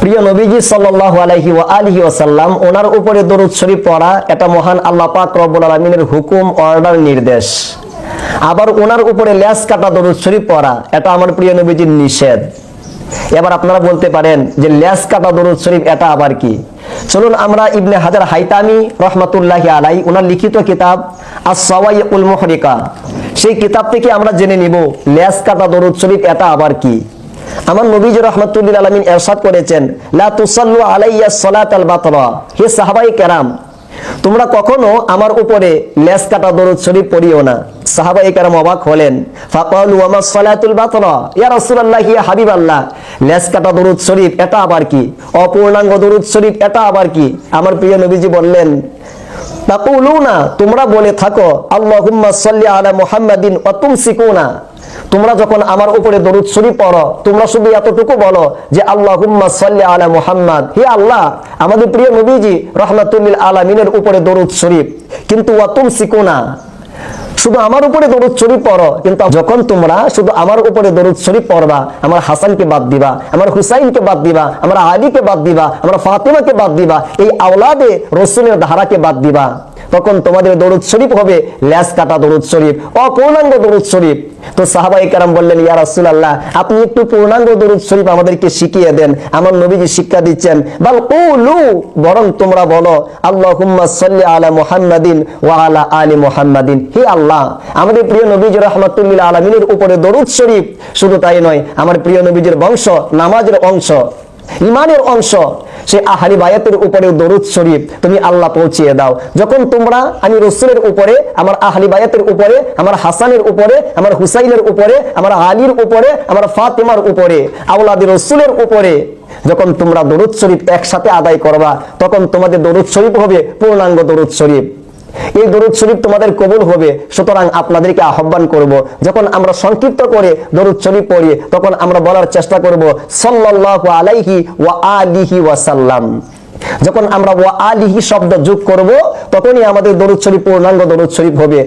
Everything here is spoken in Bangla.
প্রিয় নবীজি সাল্লাল্লাহু আলাইহি ওয়া আলিহি ওয়াসাল্লাম, ওনার উপরে দরুদ শরীফ পড়া এটা মহান আল্লাহ পাক রব্বুল আলামিনের হুকুম, অর্ডার, নির্দেশ। আবার ওনার উপরে ল্যাস কাটা দরুদ শরীফ পড়া, এটা আমার প্রিয় নবীজির নিষেধ। এবার আপনারা বলতে পারেন যে ল্যাস কাটা দরুদ শরীফ, এটা আবার কি? চলুন আমরা ইবনে হাজার হাইতামি রহমাতুল্লাহি আলাই ওনার লিখিত কিতাব as-সাওয়াই উল মুহরিকা, সেই কিতাব থেকে আমরা জেনে নিব ল্যাস কাটা দরুদ শরীফ, এটা আবার কি? আমার নবীজ রহমতুল্লিল আলমিন এরশাদ করেছেন, লা তুসাল্লু আলাইয়া সলাত আল বাতরা হে সাহাবাই কেরাম, তোমরা কখনো আমার উপরে লেস কাটা দরুদ শরীফ পড়িও না। কেরাম অবাক হলেন, ফাকালু ইয়া লেস কাটা দরুদ শরীফ এটা আবার কি? অপূর্ণাঙ্গ দরুদ শরীফ এটা আবার কি? আমার প্রিয় নবীজি বললেন, তাকুলুনা তোমরা বলে থাকো, আল্লাহুম্মা সাল্লি আলা মুহাম্মাদিন ওয়া তুমসিকুনা তোমরা যখন আমার উপরে দরুদ শরীফ পড়ো, তোমরা শুধু এতটুকু বলো যে আল্লাহুম্মা সাল্লি আলা মুহাম্মাদ। হে আল্লাহ, আমাদের প্রিয় নবীজি রহমাতুল্লিল আলামিনের উপরে দরুদ শরীফ। কিন্তু ওয়া তুমসিকুনা, শুধু আমার উপরে দরুদ শরীফ পড়ো, কিন্তু যখন তোমরা শুধু আমার উপরে দরুদ শরীফ পড়বা, আমার হাসানকে বাদ দিবা, আমার হুসাইনকে বাদ দিবা, আমার আলীকে বাদ দিবা, আমার ফাতেমাকে বাদ দিবা, এই আওলাদে রসুলের ধারাকে বাদ দিবা। তখন তোমাদের দরুদ শরীফ হবে ল্যাস কাটা দরুদ শরীফ, অপূর্ণাঙ্গ দরুদ শরীফ। তো সাহাবাই কারাম বললেন, ইয়া রাসূলুল্লাহ, আপনি একটু পূর্ণাঙ্গ দরুদ শরীফ আমাদেরকে শিখিয়ে দেন। আমার নবীজি শিক্ষা দিচ্ছেন, বাল কুলু, বরং তোমরা বলো, আল্লাহুম্মা সাল্লি আলা মুহাম্মাদিন ওয়া আলা আলি মুহাম্মাদিন। হে আল্লাহ, আমাদের প্রিয় নবীজি রাহমাতুল্লিল আলামিনের উপরে দরুদ শরীফ। শুধু তাই নয়, আমার প্রিয় নবীজির বংশ, নামাজের অংশ। ইমানের অংশ, সে আহালি বায়াতের উপরে দরুদ শরীফ তুমি আল্লাহ পৌঁছিয়ে দাও। যখন তোমরা, আমি রসুলের উপরে, আমার আহলি বায়াতের উপরে, আমার হাসানের উপরে, আমার হুসাইনের উপরে, আমার আলীর উপরে, আমার ফাতেমার উপরে আউলাদি রসুলের উপরে, যখন তোমরা দরুদ শরীফ একসাথে আদায় করবা, তখন তোমাদের দরুদ শরীফ হবে পূর্ণাঙ্গ দরুদ শরীফ। এই দরুদ শরীফ তোমাদের কবুল হবে। সুতরাং আপনাদেরকে আহ্বান করব, যখন আমরা সংক্ষিপ্ত করে দরুদ শরীফ পড়ি, তখন আমরা বলার চেষ্টা করব, সাল্লাল্লাহু আলাইহি ওয়া আলিহি ওয়াসাল্লাম যখন আমরা ওয়া আলিহি শব্দ যোগ করব, তখনই আমাদের দরুদ শরীফ পূর্ণাঙ্গ দরুদ শরীফ হবে।